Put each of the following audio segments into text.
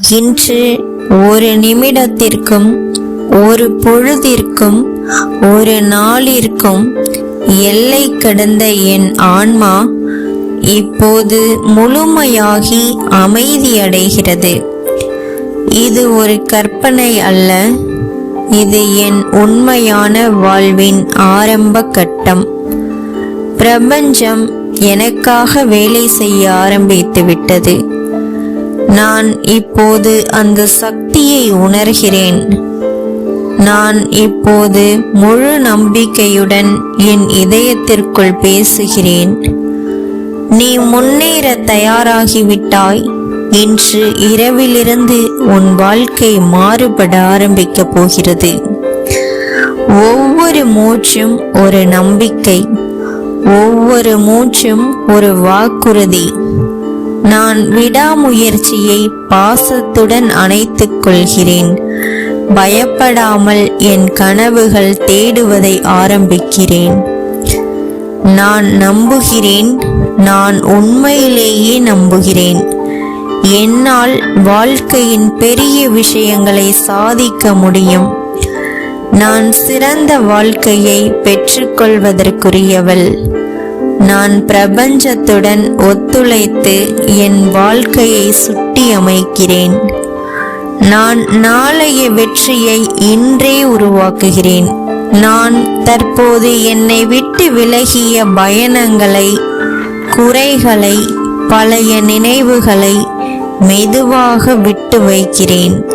இன்று ஒரு நிமிடத்திற்கும் ஒரு பொழுதிற்கும் ஒரு நாளிற்கும் எல்லை கடந்த என் ஆன்மா இப்போது முழுமையாகி அமைதியடைகிறது. இது ஒரு கற்பனை அல்ல. இது என் உண்மையான வாழ்வின் ஆரம்ப கட்டம். பிரபஞ்சம் எனக்காக வேலை செய்ய ஆரம்பித்து விட்டது நான் இப்போது அந்த சக்தியை உணர்கிறேன். நான் இப்போது முழு நம்பிக்கையுடன் என் இதயத்திற்குள் பேசுகிறேன். நீ முன்னேற தயாராகிவிட்டாய். இன்று இரவிலிருந்து உன் வாழ்க்கை மாறுபட ஆரம்பிக்கப் போகிறது. ஒவ்வொரு மூச்சும் ஒரு நம்பிக்கை. ஒவ்வொரு மூச்சும் ஒரு வாக்குறுதி. நான் விடாமுயற்சியை பாசத்துடன் அணைத்துக் கொள்கிறேன். பயப்படாமல் என் கனவுகள் தேடுவதை ஆரம்பிக்கிறேன். நான் நம்புகிறேன் நான் உண்மையிலேயே நம்புகிறேன். என்னால் வாழ்க்கையின் பெரிய விஷயங்களை சாதிக்க முடியும். நான் சிறந்த வாழ்க்கையை பெற்றுக்கொள்வதற்குரியவள். நான் பிரபஞ்சத்துடன் ஒத்துழைத்து என் வாழ்க்கையை சுட்டி அமைக்கிறேன் நான் நாளைய வெற்றியை இன்றே உருவாக்குகிறேன். நான் தற்போது என்னை விட்டு விலகிய பயணங்களை குறைகளை பழைய நினைவுகளை மெதுவாக விட்டு வைக்கிறேன்.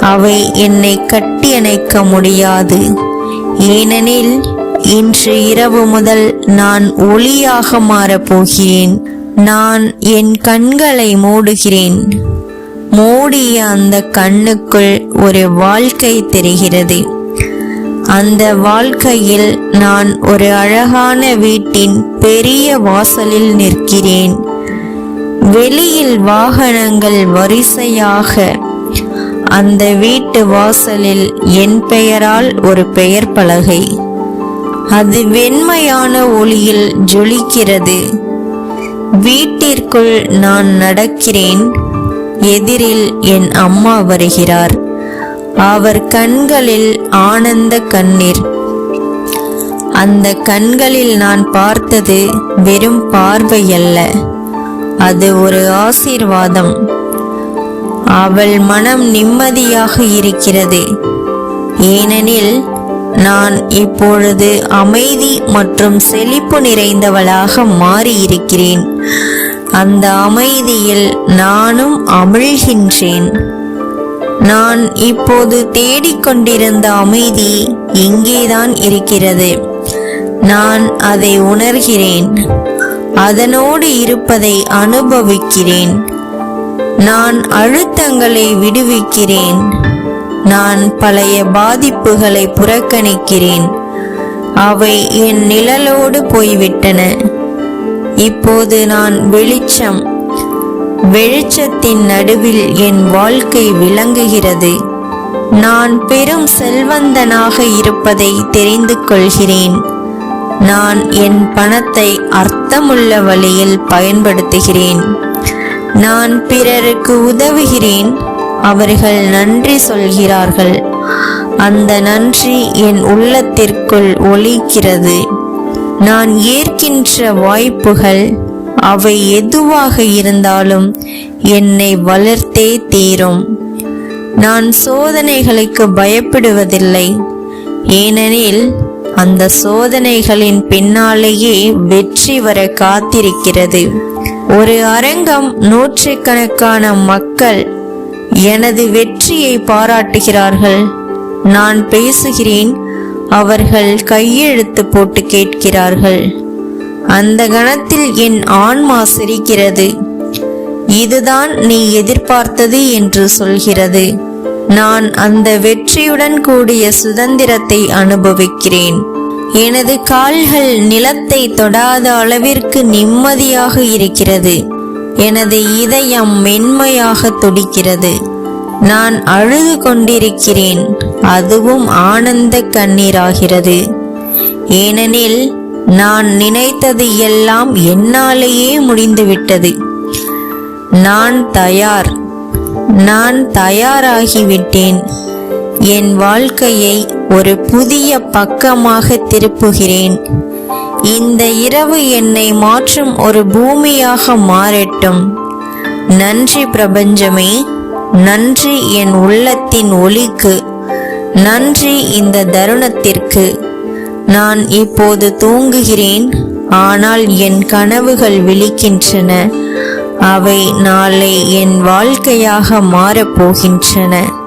அவை என்னை கட்டியணைக்க முடியாது. ஏனெனில் இன்று இரவு முதல் நான் ஒளியாக மாறப்போகிறேன் நான் என் கண்களை மூடுகிறேன். மூடிய அந்த கண்ணுக்குள் ஒரு வாழ்க்கை தெரிகிறது. அந்த வாழ்க்கையில் நான் ஒரு அழகான வீட்டின் பெரிய வாசலில் நிற்கிறேன். வெளியில் வாகனங்கள் வரிசையாக அந்த வீட்டு வாசலில் என் பெயரால் ஒரு பெயர் பலகை. அது வெண்மையான ஒளியில் ஜொலிக்கிறது. வீட்டிற்குள் நான் நடக்கிறேன். எதிரில் என் அம்மா வருகிறார். அவர் கண்களில் ஆனந்த கண்ணீர். அந்த கண்களில் நான் பார்த்தது வெறும் பார்வையல்ல அது ஒரு ஆசீர்வாதம். அவள் மனம் நிம்மதியாக இருக்கிறது. ஏனெனில் நான் இப்பொழுது அமைதி மற்றும் செழிப்பு நிறைந்தவளாக மாறியிருக்கிறேன். அந்த அமைதியில் நானும் அமிழ்கின்றேன். நான் இப்போது தேடிக்கொண்டிருந்த அமைதி இங்கேதான் இருக்கிறது. நான் அதை உணர்கிறேன். அதனோடு இருப்பதை அனுபவிக்கிறேன். நான் அழுத்தங்களை விடுவிக்கிறேன். நான் பழைய பாதிப்புகளை புறக்கணிக்கிறேன். அவை என் நிழலோடு போய்விட்டன. இப்போது நான் வெளிச்சம் வெளிச்சத்தின் நடுவில் என் வாழ்க்கை விளங்குகிறது. நான் பெரும் செல்வந்தனாக இருப்பதை தெரிந்து கொள்கிறேன். நான் என் பணத்தை அர்த்தமுள்ள வழியில் பயன்படுத்துகிறேன். நான் பிறருக்கு உதவுகிறேன். அவர்கள் நன்றி சொல்கிறார்கள். அந்த நன்றி என் உள்ளத்திற்குள் ஒலிக்கிறது. நான் ஏற்கின்ற வாய்ப்புகள் அவை எதுவாக இருந்தாலும் என்னை வளர்த்தே தீரும். நான் சோதனைகளுக்கு பயப்படுவதில்லை. ஏனெனில் அந்த சோதனைகளின் பின்னாலேயே வெற்றி வர காத்திருக்கிறது. ஒரு அரங்கம் நூற்றுக்கணக்கான மக்கள் எனது வெற்றியை பாராட்டுகிறார்கள். நான் பேசுகிறேன் அவர்கள் கையெழுத்து போட்டு கேட்கிறார்கள். அந்த கணத்தில் என் ஆன்மா சிரிக்கிறது. இதுதான் நீ எதிர்பார்த்தது என்று சொல்கிறது. நான் அந்த வெற்றியுடன் கூடிய சுதந்திரத்தை அனுபவிக்கிறேன். எனது கால்கள் நிலத்தை தொடாத அளவிற்கு நிம்மதியாக இருக்கிறது. எனது இதயம் மென்மையாக துடிக்கிறது. நான் அழுது கொண்டிருக்கிறேன். அதுவும் ஆனந்த கண்ணீராகிறது. ஏனெனில் நான் நினைத்தது எல்லாம் என்னாலேயே முடிந்துவிட்டது. நான் தயார். நான் தயாராகிவிட்டேன். என் வாழ்க்கையை ஒரு புதிய பக்கமாக திருப்புகிறேன். இந்த இரவு என்னை மாற்றும் ஒரு பூமியாக மாறட்டும். நன்றி பிரபஞ்சமே நன்றி என் உள்ளத்தின் ஒளிக்கு நன்றி இந்த தருணத்திற்கு. நான் இப்போது தூங்குகிறேன் ஆனால் என் கனவுகள் விழிக்கின்றன. அவை நாளை என் வாழ்க்கையாக மாறப்போகின்றன